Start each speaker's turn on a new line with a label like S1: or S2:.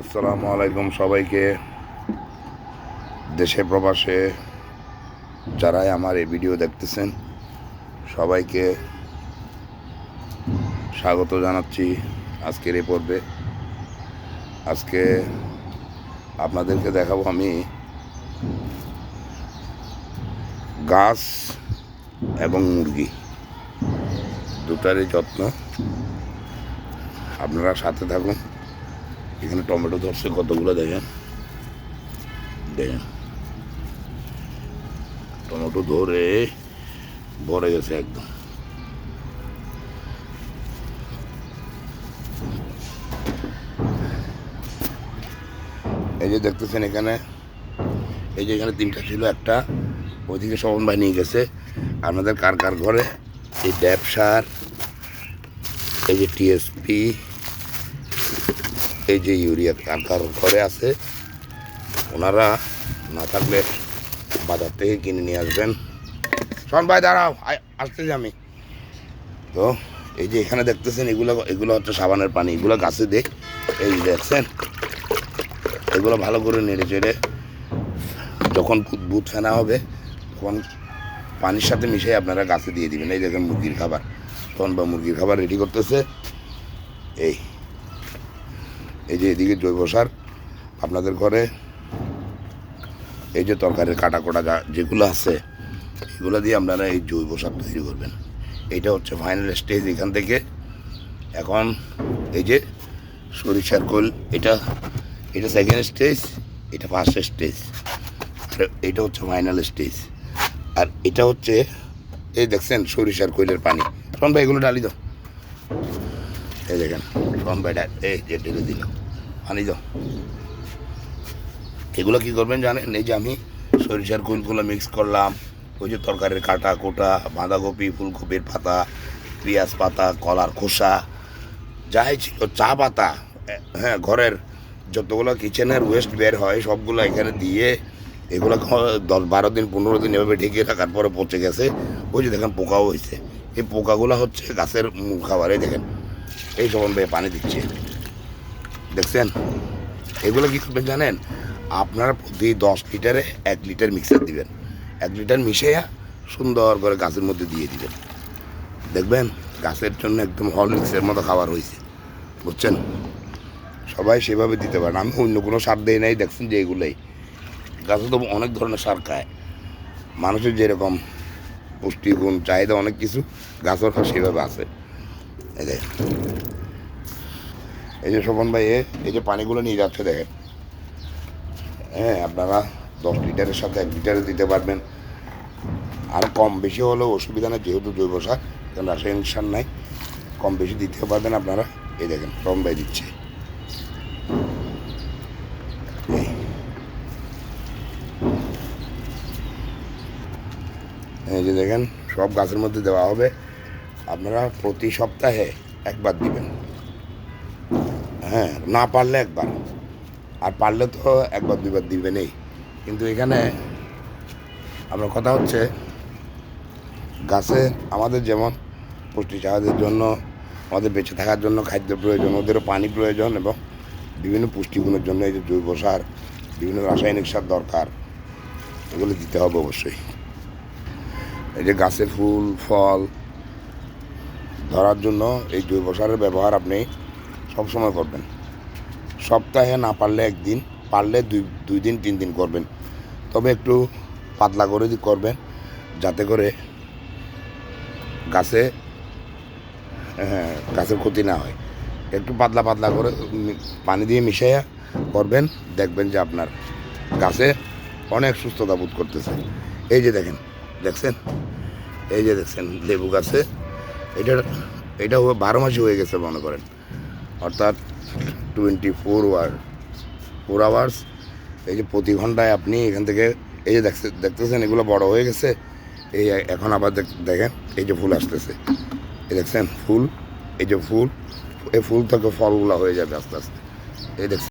S1: আসসালামু আলাইকুম সবাইকে। দেশে, প্রবাসে যারাই আমার এই ভিডিও দেখতেছেন, সবাইকে স্বাগত জানাচ্ছি আজকের এই পর্বে। আজকে আপনাদেরকে দেখাবো আমি গাছ এবং মুরগি দুটারই যত্ন। আপনারা সাথে থাকুন। এখানে টমেটো ধরছে, কতগুলো দেখেন? দেখেন। টমেটো ধরে ভরে গেছে একদম। এই যে দেখতেছেন এখানে, এই যে এখানে তিনটা ছিল, একটা ওইদিকে শোভন ভাই নিয়ে গেছে। আপনাদের কার কার ঘরে? এই ব্যবসার, এই যে টিএসপি এই যে ইউরিয়া কার কার ঘরে আছে, ওনারা না থাকলে বাজার থেকে কিনে নিয়ে আসবেন। শোন ভাই, দাঁড়াও আসতেছি আমি। তো, এই যে এখানে দেখতেছেন, এগুলো এগুলো হচ্ছে সাবানের পানি, এগুলো গাছে দেখ এই দেখছেন, এগুলো ভালো করে নেড়ে চেড়ে যখন বুধ ফেনা হবে, তখন পানির সাথে মিশিয়ে আপনারা গাছে দিয়ে দিবেন। এই দেখেন মুরগির খাবার, তখন বা মুরগির খাবার রেডি করতেছে। এই এই যে এদিকে জৈব সার আপনাদের ঘরে, এই যে তরকারির কাটা কোটা যা, যেগুলো আছে, এগুলো দিয়ে আপনারা এই জৈব সার তৈরি করবেন। এইটা হচ্ছে ফাইনাল স্টেজ এখান থেকে। এখন এই যে সরিষার কোল এটা এটা সেকেন্ড স্টেজ এটা ফার্স্ট স্টেজ আর এটা হচ্ছে ফাইনাল স্টেজ আর এটা হচ্ছে, এই দেখছেন সরিষার কোয়েলের পানি। শোন ভাই, এগুলো ডালি দাও। এই দেখেন ভাই ডা- এই যে ঢেলে দিল পানি দাও এগুলো কি করবেন জানেন? এই যে আমি সরিষার কুলগুলো মিক্স করলাম। ওই যে তরকারির কাটা কোটা, বাঁধাকপি, ফুলকপির পাতা, পেঁয়াজ পাতা, কলার খোসা, যাই ছিল, চা পাতা হ্যাঁ ঘরের যতগুলো কিচেনের ওয়েস্ট বের হয়, সবগুলো এখানে দিয়ে এগুলো দশ বারো দিন, পনেরো দিন এভাবে ঢেকে রাখার পরে পচে গেছে। ওই যে দেখেন পোকাও হয়েছে। এই পোকাগুলো হচ্ছে গাছের খাবার দেখেন। এই সবন ভাই পানি দিচ্ছে। দেখছেন? এগুলো কি করবেন জানেন? আপনারা প্রতি দশ লিটারে এক লিটার মিক্সার দিবেন। এক লিটার মিশাইয়া সুন্দর করে গাছের মধ্যে দিয়ে দিবেন। দেখবেন? গাছের জন্য একদম হরলিক্সের মতো খাবার হয়েছে। বুঝছেন? সবাই সেভাবে দিতে পারেন। আমি অন্য কোনো সার দিই নাই, দেখছেন যে এগুলোই। গাছে তো অনেক ধরনের সার খায়। মানুষের যেরকম পুষ্টিগুণ, চাহিদা অনেক কিছু গাছের সেভাবে আছে। এই এই যে শোভন ভাই এই যে পানিগুলো নিয়ে যাচ্ছে দেখেন। হ্যাঁ আপনারা দশ লিটারের সাথে এক লিটারে দিতে পারবেন। আর কম বেশি হলেও অসুবিধা নেই, যেহেতু জৈব সার কারণ রাসায়নিক সার নাই। কম বেশি দিতে পারবেন আপনারা। এই দেখেন শোভন ভাই দিচ্ছে। এই যে দেখেন, সব গাছের মধ্যে দেওয়া হবে। আপনারা প্রতি সপ্তাহে একবার দিবেন। হ্যাঁ না পারলে একবার। আর পারলে তো একবার, দুইবার দিবেনই। কিন্তু এখানে আমার কথা হচ্ছে, গাছে আমাদের যেমন পুষ্টি চাহিদার জন্য, আমাদের বেঁচে থাকার জন্য, খাদ্য প্রয়োজন, ওদেরও পানি প্রয়োজন এবং বিভিন্ন পুষ্টিগুণের জন্য এই যে জৈব সার, বিভিন্ন রাসায়নিক সার দরকার, এগুলো দিতে হবে অবশ্যই। এই যে গাছে ফুল, ফল ধরার জন্য এই জৈব সারের ব্যবহার আপনি সবসময় করবেন। সপ্তাহে না পারলে একদিন, পারলে দুই দুই দিন, তিন দিন করবেন। তবে একটু পাতলা করে করবেন, যাতে করে গাছে হ্যাঁ গাছের ক্ষতি না হয়। একটু পাতলা পাতলা করে পানি দিয়ে মিশাইয়া করবেন, দেখবেন যে আপনার গাছে অনেক সুস্থতা বোধ করতেছে। এই যে দেখেন, দেখছেন? এই যে দেখছেন, লেবু গাছে এটা এটা বারো মাসই হয়ে গেছে মনে করেন। অর্থাৎ twenty four or four hours এই যে প্রতি ঘন্টায় আপনি এখান থেকে, এই যে দেখছে দেখতেছেন এগুলো বড় হয়ে গেছে, এই এখন আবার দেখ- দেখেন, এই যে ফুল আসতেছে। এই দেখছেন, ফুল, এই যে ফুল, এই ফুল থেকে ফলগুলো হয়ে যাবে আস্তে আস্তে। এই দেখছেন।